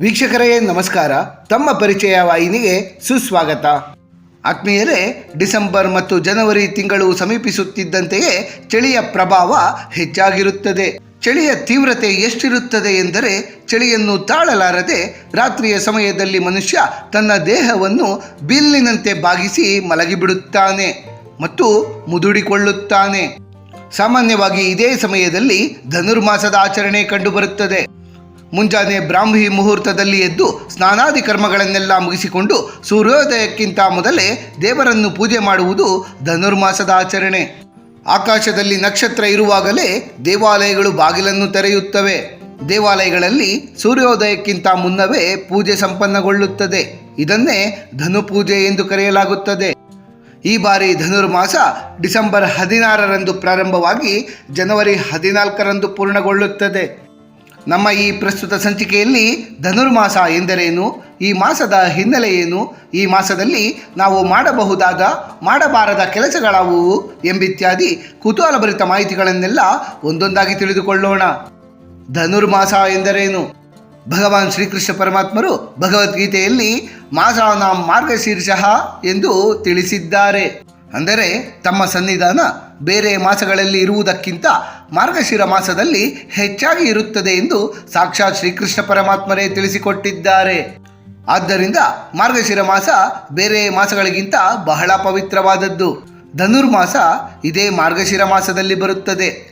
ವೀಕ್ಷಕರೇ, ನಮಸ್ಕಾರ. ತಮ್ಮ ಪರಿಚಯ ವಾಹಿನಿಗೆ ಸುಸ್ವಾಗತ. ಆತ್ಮೀಯರೇ, ಡಿಸೆಂಬರ್ ಮತ್ತು ಜನವರಿ ತಿಂಗಳು ಸಮೀಪಿಸುತ್ತಿದ್ದಂತೆಯೇ ಚಳಿಯ ಪ್ರಭಾವ ಹೆಚ್ಚಾಗಿರುತ್ತದೆ. ಚಳಿಯ ತೀವ್ರತೆ ಎಷ್ಟಿರುತ್ತದೆ ಎಂದರೆ, ಚಳಿಯನ್ನು ತಾಳಲಾರದೆ ರಾತ್ರಿಯ ಸಮಯದಲ್ಲಿ ಮನುಷ್ಯ ತನ್ನ ದೇಹವನ್ನು ಬಿಲ್ಲಿನಂತೆ ಬಾಗಿಸಿ ಮಲಗಿಬಿಡುತ್ತಾನೆ ಮತ್ತು ಮುದುಡಿಕೊಳ್ಳುತ್ತಾನೆ. ಸಾಮಾನ್ಯವಾಗಿ ಇದೇ ಸಮಯದಲ್ಲಿ ಧನುರ್ಮಾಸದ ಆಚರಣೆ ಕಂಡುಬರುತ್ತದೆ. ಮುಂಜಾನೆ ಬ್ರಾಹ್ಮಿ ಮುಹೂರ್ತದಲ್ಲಿ ಎದ್ದು ಸ್ನಾನಾದಿ ಕರ್ಮಗಳನ್ನೆಲ್ಲ ಮುಗಿಸಿಕೊಂಡು ಸೂರ್ಯೋದಯಕ್ಕಿಂತ ಮೊದಲೇ ದೇವರನ್ನು ಪೂಜೆ ಮಾಡುವುದು ಧನುರ್ಮಾಸದ ಆಚರಣೆ. ಆಕಾಶದಲ್ಲಿ ನಕ್ಷತ್ರ ಇರುವಾಗಲೇ ದೇವಾಲಯಗಳು ಬಾಗಿಲನ್ನು ತೆರೆಯುತ್ತವೆ. ದೇವಾಲಯಗಳಲ್ಲಿ ಸೂರ್ಯೋದಯಕ್ಕಿಂತ ಮುನ್ನವೇ ಪೂಜೆ ಸಂಪನ್ನಗೊಳ್ಳುತ್ತದೆ. ಇದನ್ನೇ ಧನು ಪೂಜೆ ಎಂದು ಕರೆಯಲಾಗುತ್ತದೆ. ಈ ಬಾರಿ ಧನುರ್ಮಾಸ ಡಿಸೆಂಬರ್ ಹದಿನಾರರಂದು ಪ್ರಾರಂಭವಾಗಿ ಜನವರಿ ಹದಿನಾಲ್ಕರಂದು ಪೂರ್ಣಗೊಳ್ಳುತ್ತದೆ. ನಮ್ಮ ಈ ಪ್ರಸ್ತುತ ಸಂಚಿಕೆಯಲ್ಲಿ ಧನುರ್ಮಾಸ ಎಂದರೇನು? ಈ ಮಾಸದ ಹಿನ್ನೆಲೆ ಏನು? ಈ ಮಾಸದಲ್ಲಿ ನಾವು ಮಾಡಬಹುದಾದ, ಮಾಡಬಾರದ ಕೆಲಸಗಳಾವುವು ಎಂಬಿತ್ಯಾದಿ ಕುತೂಹಲಭರಿತ ಮಾಹಿತಿಗಳನ್ನೆಲ್ಲ ಒಂದೊಂದಾಗಿ ತಿಳಿದುಕೊಳ್ಳೋಣ. ಧನುರ್ಮಾಸ ಎಂದರೇನು? ಭಗವಾನ್ ಶ್ರೀಕೃಷ್ಣ ಪರಮಾತ್ಮರು ಭಗವದ್ಗೀತೆಯಲ್ಲಿ ಮಾಸಾನ ಮಾರ್ಗಶೀರ್ಷಃ ಎಂದು ತಿಳಿಸಿದ್ದಾರೆ. ಅಂದರೆ ತಮ್ಮ ಸನ್ನಿಧಾನ ಬೇರೆ ಮಾಸಗಳಲ್ಲಿ ಇರುವುದಕ್ಕಿಂತ ಮಾರ್ಗಶಿರ ಮಾಸದಲ್ಲಿ ಹೆಚ್ಚಾಗಿ ಇರುತ್ತದೆ ಎಂದು ಸಾಕ್ಷಾತ್ ಶ್ರೀಕೃಷ್ಣ ಪರಮಾತ್ಮರೇ ತಿಳಿಸಿಕೊಟ್ಟಿದ್ದಾರೆ. ಆದ್ದರಿಂದ ಮಾರ್ಗಶಿರ ಮಾಸ ಬೇರೆ ಮಾಸಗಳಿಗಿಂತ ಬಹಳ ಪವಿತ್ರವಾದದ್ದು. ಧನುರ್ಮಾಸ ಇದೇ ಮಾರ್ಗಶಿರ ಮಾಸದಲ್ಲಿ ಬರುತ್ತದೆ.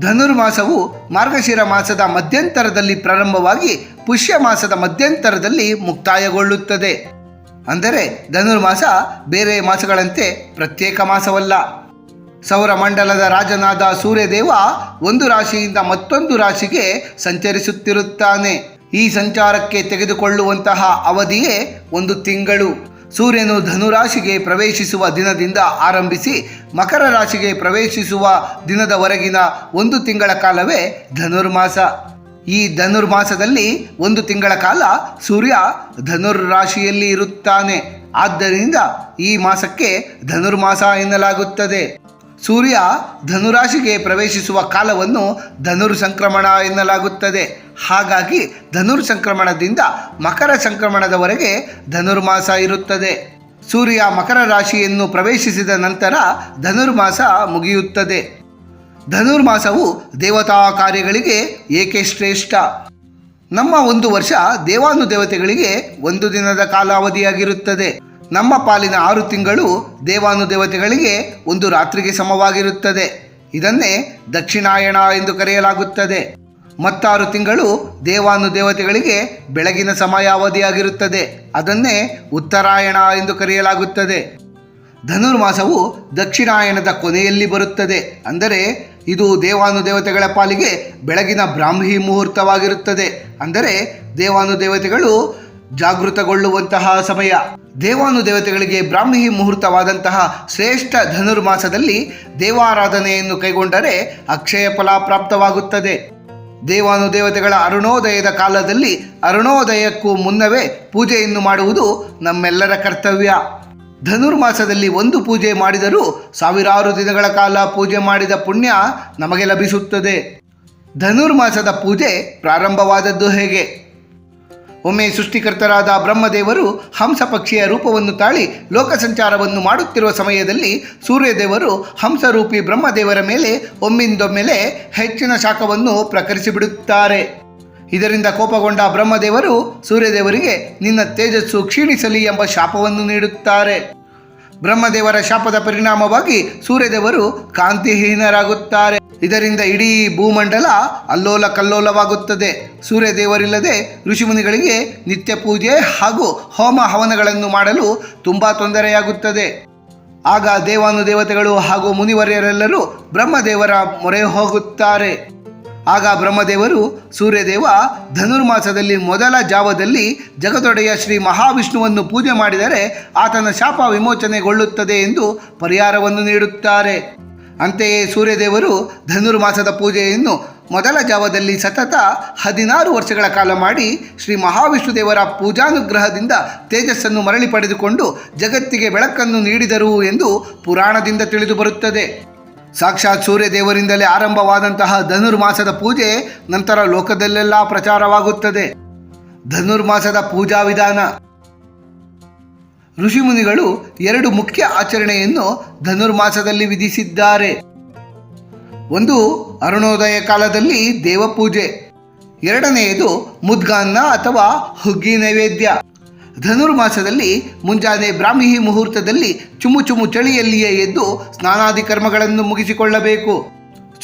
ಧನುರ್ಮಾಸವು ಮಾರ್ಗಶಿರ ಮಾಸದ ಮಧ್ಯಂತರದಲ್ಲಿ ಪ್ರಾರಂಭವಾಗಿ ಪುಷ್ಯ ಮಾಸದ ಮಧ್ಯಂತರದಲ್ಲಿ ಮುಕ್ತಾಯಗೊಳ್ಳುತ್ತದೆ. ಅಂದರೆ ಧನುರ್ಮಾಸ ಬೇರೆ ಮಾಸಗಳಂತೆ ಪ್ರತ್ಯೇಕ ಮಾಸವಲ್ಲ. ಸೌರಮಂಡಲದ ರಾಜನಾದ ಸೂರ್ಯದೇವ ಒಂದು ರಾಶಿಯಿಂದ ಮತ್ತೊಂದು ರಾಶಿಗೆ ಸಂಚರಿಸುತ್ತಿರುತ್ತಾನೆ. ಈ ಸಂಚಾರಕ್ಕೆ ತೆಗೆದುಕೊಳ್ಳುವಂತಹ ಅವಧಿಯೇ ಒಂದು ತಿಂಗಳು. ಸೂರ್ಯನು ಧನುರಾಶಿಗೆ ಪ್ರವೇಶಿಸುವ ದಿನದಿಂದ ಆರಂಭಿಸಿ ಮಕರ ರಾಶಿಗೆ ಪ್ರವೇಶಿಸುವ ದಿನದವರೆಗಿನ ಒಂದು ತಿಂಗಳ ಕಾಲವೇ ಧನುರ್ಮಾಸ. ಈ ಧನುರ್ಮಾಸದಲ್ಲಿ ಒಂದು ತಿಂಗಳ ಕಾಲ ಸೂರ್ಯ ಧನುರ್ ರಾಶಿಯಲ್ಲಿ ಇರುತ್ತಾನೆ. ಆದ್ದರಿಂದ ಈ ಮಾಸಕ್ಕೆ ಧನುರ್ಮಾಸ ಎನ್ನಲಾಗುತ್ತದೆ. ಸೂರ್ಯ ಧನುರಾಶಿಗೆ ಪ್ರವೇಶಿಸುವ ಕಾಲವನ್ನು ಧನುರ್ ಸಂಕ್ರಮಣ ಎನ್ನಲಾಗುತ್ತದೆ. ಹಾಗಾಗಿ ಧನುರ್ ಸಂಕ್ರಮಣದಿಂದ ಮಕರ ಸಂಕ್ರಮಣದವರೆಗೆ ಧನುರ್ಮಾಸ ಇರುತ್ತದೆ. ಸೂರ್ಯ ಮಕರ ರಾಶಿಯನ್ನು ಪ್ರವೇಶಿಸಿದ ನಂತರ ಧನುರ್ಮಾಸ ಮುಗಿಯುತ್ತದೆ. ಧನುರ್ಮಾಸವು ದೇವತಾ ಕಾರ್ಯಗಳಿಗೆ ಏಕೆ ಶ್ರೇಷ್ಠ? ನಮ್ಮ ಒಂದು ವರ್ಷ ದೇವಾನು ದೇವತೆಗಳಿಗೆ ಒಂದು ದಿನದ ಕಾಲಾವಧಿಯಾಗಿರುತ್ತದೆ. ನಮ್ಮ ಪಾಲಿನ ಆರು ತಿಂಗಳು ದೇವಾನು ದೇವತೆಗಳಿಗೆ ಒಂದು ರಾತ್ರಿಗೆ ಸಮವಾಗಿರುತ್ತದೆ. ಇದನ್ನೇ ದಕ್ಷಿಣಾಯಣ ಎಂದು ಕರೆಯಲಾಗುತ್ತದೆ. ಮತ್ತಾರು ತಿಂಗಳು ದೇವಾನು ದೇವತೆಗಳಿಗೆ ಬೆಳಗಿನ ಸಮಯಾವಧಿಯಾಗಿರುತ್ತದೆ. ಅದನ್ನೇ ಉತ್ತರಾಯಣ ಎಂದು ಕರೆಯಲಾಗುತ್ತದೆ. ಧನುರ್ಮಾಸವು ದಕ್ಷಿಣಾಯಣದ ಕೊನೆಯಲ್ಲಿ ಬರುತ್ತದೆ. ಅಂದರೆ ಇದು ದೇವಾನುದೇವತೆಗಳ ಪಾಲಿಗೆ ಬೆಳಗಿನ ಬ್ರಾಹ್ಮಿ ಮುಹೂರ್ತವಾಗಿರುತ್ತದೆ. ಅಂದರೆ ದೇವಾನುದೇವತೆಗಳು ಜಾಗೃತಗೊಳ್ಳುವಂತಹ ಸಮಯ. ದೇವಾನುದೇವತೆಗಳಿಗೆ ಬ್ರಾಹ್ಮಿ ಮುಹೂರ್ತವಾದಂತಹ ಶ್ರೇಷ್ಠ ಧನುರ್ಮಾಸದಲ್ಲಿ ದೇವಾರಾಧನೆಯನ್ನು ಕೈಗೊಂಡರೆ ಅಕ್ಷಯ ಫಲ ಪ್ರಾಪ್ತವಾಗುತ್ತದೆ. ದೇವಾನುದೇವತೆಗಳ ಅರುಣೋದಯದ ಕಾಲದಲ್ಲಿ ಅರುಣೋದಯಕ್ಕೂ ಮುನ್ನವೇ ಪೂಜೆಯನ್ನು ಮಾಡುವುದು ನಮ್ಮೆಲ್ಲರ ಕರ್ತವ್ಯ. ಧನುರ್ಮಾಸದಲ್ಲಿ ಒಂದು ಪೂಜೆ ಮಾಡಿದರೂ ಸಾವಿರಾರು ದಿನಗಳ ಕಾಲ ಪೂಜೆ ಮಾಡಿದ ಪುಣ್ಯ ನಮಗೆ ಲಭಿಸುತ್ತದೆ. ಧನುರ್ಮಾಸದ ಪೂಜೆ ಪ್ರಾರಂಭವಾದದ್ದು ಹೇಗೆ? ಒಮ್ಮೆ ಸೃಷ್ಟಿಕರ್ತರಾದ ಬ್ರಹ್ಮದೇವರು ಹಂಸ ಪಕ್ಷಿಯ ರೂಪವನ್ನು ತಾಳಿ ಲೋಕ ಸಂಚಾರವನ್ನು ಮಾಡುತ್ತಿರುವ ಸಮಯದಲ್ಲಿ ಸೂರ್ಯದೇವರು ಹಂಸರೂಪಿ ಬ್ರಹ್ಮದೇವರ ಮೇಲೆ ಒಮ್ಮಿಂದೊಮ್ಮೆಲೆ ಹೆಚ್ಚಿನ ಶಾಖವನ್ನು ಪ್ರಕರಿಸಿಬಿಡುತ್ತಾರೆ. ಇದರಿಂದ ಕೋಪಗೊಂಡ ಬ್ರಹ್ಮದೇವರು ಸೂರ್ಯದೇವರಿಗೆ, ನಿನ್ನ ತೇಜಸ್ಸು ಕ್ಷೀಣಿಸಲಿ ಎಂಬ ಶಾಪವನ್ನು ನೀಡುತ್ತಾರೆ. ಬ್ರಹ್ಮದೇವರ ಶಾಪದ ಪರಿಣಾಮವಾಗಿ ಸೂರ್ಯದೇವರು ಕಾಂತಿಹೀನರಾಗುತ್ತಾರೆ. ಇದರಿಂದ ಇಡೀ ಭೂಮಂಡಲ ಅಲ್ಲೋಲ ಕಲ್ಲೋಲವಾಗುತ್ತದೆ ಸೂರ್ಯದೇವರಿಲ್ಲದೆ ಋಷಿಮುನಿಗಳಿಗೆ ನಿತ್ಯ ಪೂಜೆ ಹಾಗೂ ಹೋಮ ಹವನಗಳನ್ನು ಮಾಡಲು ತುಂಬ ತೊಂದರೆಯಾಗುತ್ತದೆ. ಆಗ ದೇವಾನುದೇವತೆಗಳು ಹಾಗೂ ಮುನಿವರ್ಯರೆಲ್ಲರೂ ಬ್ರಹ್ಮದೇವರ ಮೊರೆ ಹೋಗುತ್ತಾರೆ. ಆಗ ಬ್ರಹ್ಮದೇವರು ಸೂರ್ಯದೇವ ಧನುರ್ಮಾಸದಲ್ಲಿ ಮೊದಲ ಜಾವದಲ್ಲಿ ಜಗದೊಡೆಯ ಶ್ರೀ ಮಹಾವಿಷ್ಣುವನ್ನು ಪೂಜೆ ಮಾಡಿದರೆ ಆತನ ಶಾಪ ವಿಮೋಚನೆಗೊಳ್ಳುತ್ತದೆ ಎಂದು ಪರಿಹಾರವನ್ನು ನೀಡುತ್ತಾರೆ. ಅಂತೆಯೇ ಸೂರ್ಯದೇವರು ಧನುರ್ಮಾಸದ ಪೂಜೆಯನ್ನು ಮೊದಲ ಜಾವದಲ್ಲಿ ಸತತ ಹದಿನಾರು ವರ್ಷಗಳ ಕಾಲ ಮಾಡಿ ಶ್ರೀ ಮಹಾವಿಷ್ಣು ದೇವರ ಪೂಜಾನುಗ್ರಹದಿಂದ ತೇಜಸ್ಸನ್ನು ಮರಳಿ ಪಡೆದುಕೊಂಡು ಜಗತ್ತಿಗೆ ಬೆಳಕನ್ನು ನೀಡಿದರು ಎಂದು ಪುರಾಣದಿಂದ ತಿಳಿದು ಬರುತ್ತದೆ ಸಾಕ್ಷಾತ್ ಸೂರ್ಯದೇವರಿಂದಲೇ ಆರಂಭವಾದಂತಹ ಧನುರ್ಮಾಸದ ಪೂಜೆ ನಂತರ ಲೋಕದಲ್ಲೆಲ್ಲ ಪ್ರಚಾರವಾಗುತ್ತದೆ. ಧನುರ್ಮಾಸದ ಪೂಜಾ ವಿಧಾನ. ಋಷಿಮುನಿಗಳು ಎರಡು ಮುಖ್ಯ ಆಚರಣೆಯನ್ನು ಧನುರ್ಮಾಸದಲ್ಲಿ ವಿಧಿಸಿದ್ದಾರೆ. ಒಂದು ಅರುಣೋದಯ ಕಾಲದಲ್ಲಿ ದೇವಪೂಜೆ, ಎರಡನೆಯದು ಮುದ್ಗಾನ್ನ ಅಥವಾ ಹುಗ್ಗಿ ನೈವೇದ್ಯ. ಧನುರ್ಮಾಸದಲ್ಲಿ ಮುಂಜಾನೆ ಬ್ರಾಹ್ಮಿ ಮುಹೂರ್ತದಲ್ಲಿ ಚುಮು ಚುಮು ಚಳಿಯಲ್ಲಿಯೇ ಎದ್ದು ಸ್ನಾನಾದಿ ಕರ್ಮಗಳನ್ನು ಮುಗಿಸಿಕೊಳ್ಳಬೇಕು.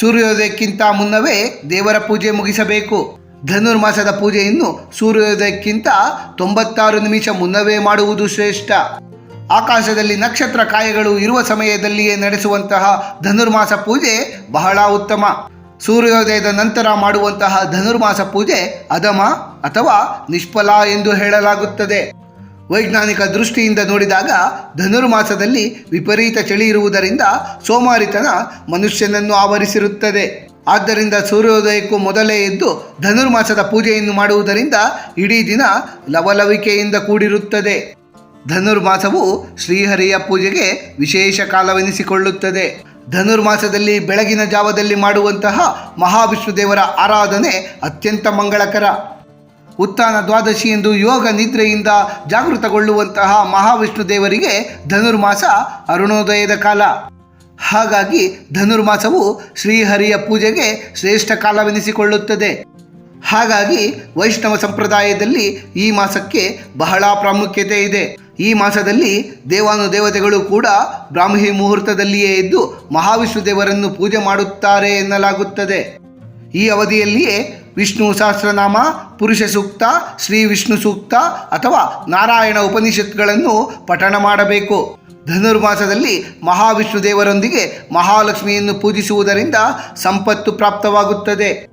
ಸೂರ್ಯೋದಯಕ್ಕಿಂತ ಮುನ್ನವೇ ದೇವರ ಪೂಜೆ ಮುಗಿಸಬೇಕು. ಧನುರ್ಮಾಸದ ಪೂಜೆಯನ್ನು ಸೂರ್ಯೋದಯಕ್ಕಿಂತ ತೊಂಬತ್ತಾರು ನಿಮಿಷ ಮುನ್ನವೇ ಮಾಡುವುದು ಶ್ರೇಷ್ಠ. ಆಕಾಶದಲ್ಲಿ ನಕ್ಷತ್ರ ಕಾಯಗಳು ಇರುವ ಸಮಯದಲ್ಲಿಯೇ ನಡೆಸುವಂತಹ ಧನುರ್ಮಾಸ ಪೂಜೆ ಬಹಳ ಉತ್ತಮ. ಸೂರ್ಯೋದಯದ ನಂತರ ಮಾಡುವಂತಹ ಧನುರ್ಮಾಸ ಪೂಜೆ ಅಧಮ ಅಥವಾ ನಿಷ್ಫಲ ಎಂದು ಹೇಳಲಾಗುತ್ತದೆ. ವೈಜ್ಞಾನಿಕ ದೃಷ್ಟಿಯಿಂದ ನೋಡಿದಾಗ ಧನುರ್ಮಾಸದಲ್ಲಿ ವಿಪರೀತ ಚಳಿ ಇರುವುದರಿಂದ ಸೋಮಾರಿತನ ಮನುಷ್ಯನನ್ನು ಆವರಿಸಿರುತ್ತದೆ. ಆದ್ದರಿಂದ ಸೂರ್ಯೋದಯಕ್ಕೂ ಮೊದಲೇ ಎದ್ದು ಧನುರ್ಮಾಸದ ಪೂಜೆಯನ್ನು ಮಾಡುವುದರಿಂದ ಇಡೀ ದಿನ ಲವಲವಿಕೆಯಿಂದ ಕೂಡಿರುತ್ತದೆ. ಧನುರ್ಮಾಸವು ಶ್ರೀಹರಿಯ ಪೂಜೆಗೆ ವಿಶೇಷ ಕಾಲವೆನಿಸಿಕೊಳ್ಳುತ್ತದೆ. ಧನುರ್ಮಾಸದಲ್ಲಿ ಬೆಳಗಿನ ಜಾವದಲ್ಲಿ ಮಾಡುವಂತಹ ಮಹಾವಿಷ್ಣು ದೇವರ ಆರಾಧನೆ ಅತ್ಯಂತ ಮಂಗಳಕರ. ಉತ್ಥಾನ ದ್ವಾದಶಿ ಎಂದು ಯೋಗ ನಿದ್ರೆಯಿಂದ ಜಾಗೃತಗೊಳ್ಳುವಂತಹ ಮಹಾವಿಷ್ಣು ದೇವರಿಗೆ ಧನುರ್ಮಾಸ ಅರುಣೋದಯದ ಕಾಲ. ಹಾಗಾಗಿ ಧನುರ್ಮಾಸವು ಶ್ರೀಹರಿಯ ಪೂಜೆಗೆ ಶ್ರೇಷ್ಠ ಕಾಲವೆನಿಸಿಕೊಳ್ಳುತ್ತದೆ. ಹಾಗಾಗಿ ವೈಷ್ಣವ ಸಂಪ್ರದಾಯದಲ್ಲಿ ಈ ಮಾಸಕ್ಕೆ ಬಹಳ ಪ್ರಾಮುಖ್ಯತೆ ಇದೆ. ಈ ಮಾಸದಲ್ಲಿ ದೇವಾನುದೇವತೆಗಳು ಕೂಡ ಬ್ರಾಹ್ಮಿ ಮುಹೂರ್ತದಲ್ಲಿಯೇ ಇದ್ದು ಮಹಾವಿಷ್ಣು ದೇವರನ್ನು ಪೂಜೆ ಮಾಡುತ್ತಾರೆ ಎನ್ನಲಾಗುತ್ತದೆ. ಈ ಅವಧಿಯಲ್ಲಿಯೇ ವಿಷ್ಣು ಸಹಸ್ರನಾಮ, ಪುರುಷ ಸೂಕ್ತ, ಶ್ರೀ ವಿಷ್ಣು ಸೂಕ್ತ ಅಥವಾ ನಾರಾಯಣ ಉಪನಿಷತ್ಗಳನ್ನು ಪಠಣ ಮಾಡಬೇಕು. ಧನುರ್ಮಾಸದಲ್ಲಿ ಮಹಾವಿಷ್ಣು ದೇವರೊಂದಿಗೆ ಮಹಾಲಕ್ಷ್ಮಿಯನ್ನು ಪೂಜಿಸುವುದರಿಂದ ಸಂಪತ್ತು ಪ್ರಾಪ್ತವಾಗುತ್ತದೆ.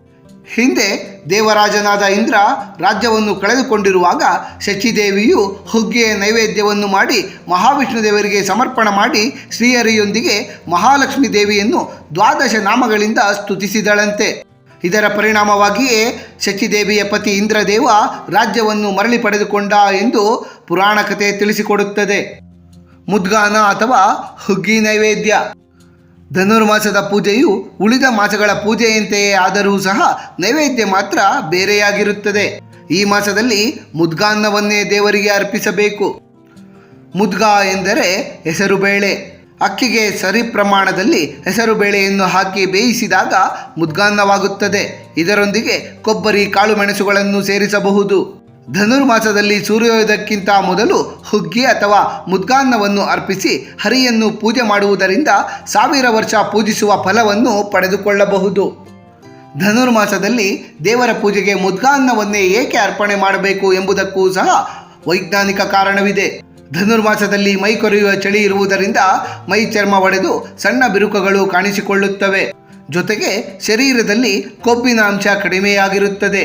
ಹಿಂದೆ ದೇವರಾಜನಾದ ಇಂದ್ರ ರಾಜ್ಯವನ್ನು ಕಳೆದುಕೊಂಡಿರುವಾಗ ಶಚಿದೇವಿಯು ಹುಗ್ಗೆಯ ನೈವೇದ್ಯವನ್ನು ಮಾಡಿ ಮಹಾವಿಷ್ಣು ದೇವರಿಗೆ ಸಮರ್ಪಣ ಮಾಡಿ ಶ್ರೀಹರಿಯೊಂದಿಗೆ ಮಹಾಲಕ್ಷ್ಮಿ ದೇವಿಯನ್ನು ದ್ವಾದಶ ನಾಮಗಳಿಂದ ಸ್ತುತಿಸಿದಳಂತೆ. ಇದರ ಪರಿಣಾಮವಾಗಿಯೇ ಶಚಿದೇವಿಯ ಪತಿ ಇಂದ್ರದೇವ ರಾಜ್ಯವನ್ನು ಮರಳಿ ಪಡೆದುಕೊಂಡ ಎಂದು ಪುರಾಣ ಕಥೆ ತಿಳಿಸಿಕೊಡುತ್ತದೆ. ಮುದ್ಗಾನ ಅಥವಾ ಹುಗ್ಗಿ ನೈವೇದ್ಯ. ಧನುರ್ಮಾಸದ ಪೂಜೆಯು ಉಳಿದ ಮಾಸಗಳ ಪೂಜೆಯಂತೆಯೇ ಆದರೂ ಸಹ ನೈವೇದ್ಯ ಮಾತ್ರ ಬೇರೆಯಾಗಿರುತ್ತದೆ. ಈ ಮಾಸದಲ್ಲಿ ಮುದ್ಗಾನ್ನವನ್ನೇ ದೇವರಿಗೆ ಅರ್ಪಿಸಬೇಕು. ಮುದ್ಗಾ ಎಂದರೆ ಹೆಸರುಬೇಳೆ. ಅಕ್ಕಿಗೆ ಸರಿ ಪ್ರಮಾಣದಲ್ಲಿ ಹೆಸರುಬೇಳೆಯನ್ನು ಹಾಕಿ ಬೇಯಿಸಿದಾಗ ಮುದ್ಗಾನ್ನವಾಗುತ್ತದೆ. ಇದರೊಂದಿಗೆ ಕೊಬ್ಬರಿ, ಕಾಳುಮೆಣಸುಗಳನ್ನು ಸೇರಿಸಬಹುದು. ಧನುರ್ಮಾಸದಲ್ಲಿ ಸೂರ್ಯೋದಯಕ್ಕಿಂತ ಮೊದಲು ಹುಗ್ಗಿ ಅಥವಾ ಮುದ್ಗಾನ್ನವನ್ನು ಅರ್ಪಿಸಿ ಹರಿಯನ್ನು ಪೂಜೆ ಮಾಡುವುದರಿಂದ ಸಾವಿರ ವರ್ಷ ಪೂಜಿಸುವ ಫಲವನ್ನು ಪಡೆದುಕೊಳ್ಳಬಹುದು. ಧನುರ್ಮಾಸದಲ್ಲಿ ದೇವರ ಪೂಜೆಗೆ ಮುದ್ಗಾನ್ನವನ್ನೇ ಏಕೆ ಅರ್ಪಣೆ ಮಾಡಬೇಕು ಎಂಬುದಕ್ಕೂ ಸಹ ವೈಜ್ಞಾನಿಕ ಕಾರಣವಿದೆ. ಧನುರ್ಮಾಸದಲ್ಲಿ ಮೈ ಕೊರೆಯುವ ಚಳಿ ಇರುವುದರಿಂದ ಮೈ ಚರ್ಮ ಒಡೆದು ಸಣ್ಣ ಬಿರುಕುಗಳು ಕಾಣಿಸಿಕೊಳ್ಳುತ್ತವೆ. ಜೊತೆಗೆ ಶರೀರದಲ್ಲಿ ಕೊಬ್ಬಿನ ಅಂಶ ಕಡಿಮೆಯಾಗಿರುತ್ತದೆ.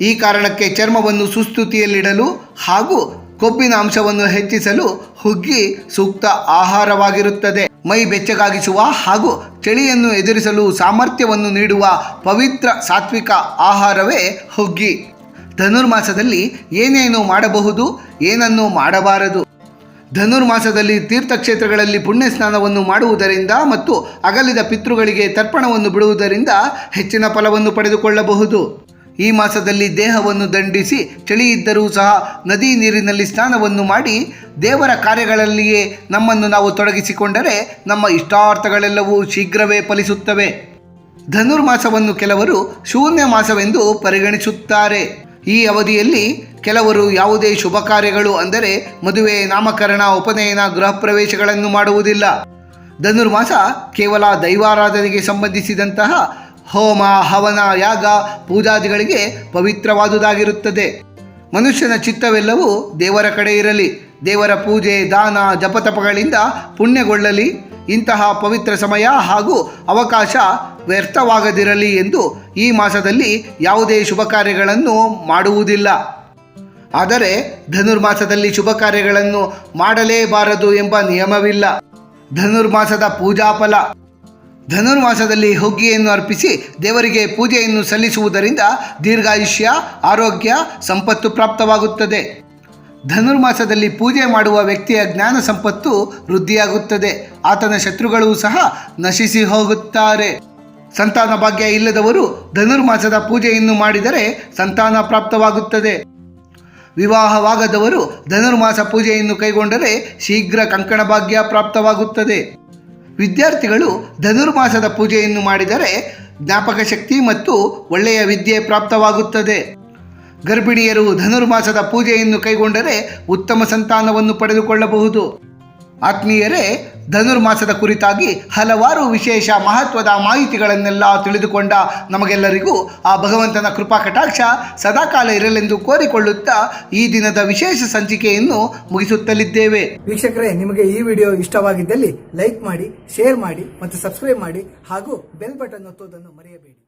ಈ ಕಾರಣಕ್ಕೆ ಚರ್ಮವನ್ನು ಸುಸ್ಥಿತಿಯಲ್ಲಿಡಲು ಹಾಗೂ ಕೊಬ್ಬಿನ ಅಂಶವನ್ನು ಹೆಚ್ಚಿಸಲು ಹುಗ್ಗಿ ಸೂಕ್ತ ಆಹಾರವಾಗಿರುತ್ತದೆ. ಮೈ ಬೆಚ್ಚಗಾಗಿಸುವ ಹಾಗೂ ಚಳಿಯನ್ನು ಎದುರಿಸಲು ಸಾಮರ್ಥ್ಯವನ್ನು ನೀಡುವ ಪವಿತ್ರ ಸಾತ್ವಿಕ ಆಹಾರವೇ ಹುಗ್ಗಿ. ಧನುರ್ಮಾಸದಲ್ಲಿ ಏನೇನು ಮಾಡಬಹುದು, ಏನನ್ನು ಮಾಡಬಾರದು. ಧನುರ್ಮಾಸದಲ್ಲಿ ತೀರ್ಥಕ್ಷೇತ್ರಗಳಲ್ಲಿ ಪುಣ್ಯ ಸ್ನಾನವನ್ನು ಮಾಡುವುದರಿಂದ ಮತ್ತು ಅಗಲಿದ ಪಿತೃಗಳಿಗೆ ತರ್ಪಣವನ್ನು ಬಿಡುವುದರಿಂದ ಹೆಚ್ಚಿನ ಫಲವನ್ನು ಪಡೆದುಕೊಳ್ಳಬಹುದು. ಈ ಮಾಸದಲ್ಲಿ ದೇಹವನ್ನು ದಂಡಿಸಿ ಚಳಿ ಇದ್ದರೂ ಸಹ ನದಿ ನೀರಿನಲ್ಲಿ ಸ್ನಾನವನ್ನು ಮಾಡಿ ದೇವರ ಕಾರ್ಯಗಳಲ್ಲಿಯೇ ನಮ್ಮನ್ನು ನಾವು ತೊಡಗಿಸಿಕೊಂಡರೆ ನಮ್ಮ ಇಷ್ಟಾರ್ಥಗಳೆಲ್ಲವೂ ಶೀಘ್ರವೇ ಫಲಿಸುತ್ತವೆ. ಧನುರ್ಮಾಸವನ್ನು ಕೆಲವರು ಶೂನ್ಯ ಮಾಸವೆಂದು ಪರಿಗಣಿಸುತ್ತಾರೆ. ಈ ಅವಧಿಯಲ್ಲಿ ಕೆಲವರು ಯಾವುದೇ ಶುಭ ಕಾರ್ಯಗಳು ಅಂದರೆ ಮದುವೆ, ನಾಮಕರಣ, ಉಪನಯನ, ಗೃಹ ಪ್ರವೇಶಗಳನ್ನು ಮಾಡುವುದಿಲ್ಲ. ಧನುರ್ಮಾಸ ಕೇವಲ ದೈವಾರಾಧನೆಗೆ ಸಂಬಂಧಿಸಿದಂತಹ ಹೋಮ, ಹವನ, ಯಾಗ, ಪೂಜಾದಿಗಳಿಗೆ ಪವಿತ್ರವಾದುದಾಗಿರುತ್ತದೆ. ಮನುಷ್ಯನ ಚಿತ್ತವೆಲ್ಲವೂ ದೇವರ ಕಡೆ ಇರಲಿ. ದೇವರ ಪೂಜೆ, ದಾನ, ಜಪತಪಗಳಿಂದ ಪುಣ್ಯಗೊಳ್ಳಲಿ. ಇಂತಹ ಪವಿತ್ರ ಸಮಯ ಹಾಗೂ ಅವಕಾಶ ವ್ಯರ್ಥವಾಗದಿರಲಿ ಎಂದು ಈ ಮಾಸದಲ್ಲಿ ಯಾವುದೇ ಶುಭ ಕಾರ್ಯಗಳನ್ನು ಮಾಡುವುದಿಲ್ಲ. ಆದರೆ ಧನುರ್ಮಾಸದಲ್ಲಿ ಶುಭ ಕಾರ್ಯಗಳನ್ನು ಮಾಡಲೇಬಾರದು ಎಂಬ ನಿಯಮವಿಲ್ಲ. ಧನುರ್ಮಾಸದ ಪೂಜಾಫಲ. ಧನುರ್ಮಾಸದಲ್ಲಿ ಹುಗ್ಗಿಯನ್ನು ಅರ್ಪಿಸಿ ದೇವರಿಗೆ ಪೂಜೆಯನ್ನು ಸಲ್ಲಿಸುವುದರಿಂದ ದೀರ್ಘಾಯುಷ್ಯ, ಆರೋಗ್ಯ, ಸಂಪತ್ತು ಪ್ರಾಪ್ತವಾಗುತ್ತದೆ. ಧನುರ್ಮಾಸದಲ್ಲಿ ಪೂಜೆ ಮಾಡುವ ವ್ಯಕ್ತಿಯ ಜ್ಞಾನ ಸಂಪತ್ತು ವೃದ್ಧಿಯಾಗುತ್ತದೆ. ಆತನ ಶತ್ರುಗಳು ಸಹ ನಶಿಸಿ ಹೋಗುತ್ತಾರೆ. ಸಂತಾನ ಭಾಗ್ಯ ಇಲ್ಲದವರು ಧನುರ್ಮಾಸದ ಪೂಜೆಯನ್ನು ಮಾಡಿದರೆ ಸಂತಾನ ಪ್ರಾಪ್ತವಾಗುತ್ತದೆ. ವಿವಾಹವಾಗದವರು ಧನುರ್ಮಾಸ ಪೂಜೆಯನ್ನು ಕೈಗೊಂಡರೆ ಶೀಘ್ರ ಕಂಕಣ ಭಾಗ್ಯ ಪ್ರಾಪ್ತವಾಗುತ್ತದೆ. ವಿದ್ಯಾರ್ಥಿಗಳು ಧನುರ್ಮಾಸದ ಪೂಜೆಯನ್ನು ಮಾಡಿದರೆ ಜ್ಞಾಪಕ ಶಕ್ತಿ ಮತ್ತು ಒಳ್ಳೆಯ ವಿದ್ಯೆ ಪ್ರಾಪ್ತವಾಗುತ್ತದೆ. ಗರ್ಭಿಣಿಯರು ಧನುರ್ಮಾಸದ ಪೂಜೆಯನ್ನು ಕೈಗೊಂಡರೆ ಉತ್ತಮ ಸಂತಾನವನ್ನು ಪಡೆದುಕೊಳ್ಳಬಹುದು. ಆತ್ಮೀಯರೇ, ಧನುರ್ಮಾಸದ ಕುರಿತಾಗಿ ಹಲವಾರು ವಿಶೇಷ ಮಹತ್ವದ ಮಾಹಿತಿಗಳನ್ನೆಲ್ಲ ತಿಳಿದುಕೊಂಡ ನಮಗೆಲ್ಲರಿಗೂ ಆ ಭಗವಂತನ ಕೃಪಾ ಕಟಾಕ್ಷ ಸದಾಕಾಲ ಇರಲೆಂದು ಕೋರಿಕೊಳ್ಳುತ್ತಾ ಈ ದಿನದ ವಿಶೇಷ ಸಂಚಿಕೆಯನ್ನು ಮುಗಿಸುತ್ತಲಿದ್ದೇವೆ. ವೀಕ್ಷಕರೇ, ನಿಮಗೆ ಈ ವಿಡಿಯೋ ಇಷ್ಟವಾಗಿದ್ದಲ್ಲಿ ಲೈಕ್ ಮಾಡಿ, ಶೇರ್ ಮಾಡಿ ಮತ್ತು ಸಬ್ಸ್ಕ್ರೈಬ್ ಮಾಡಿ ಹಾಗೂ ಬೆಲ್ ಬಟನ್ ಒತ್ತುವುದನ್ನು ಮರೆಯಬೇಡಿ.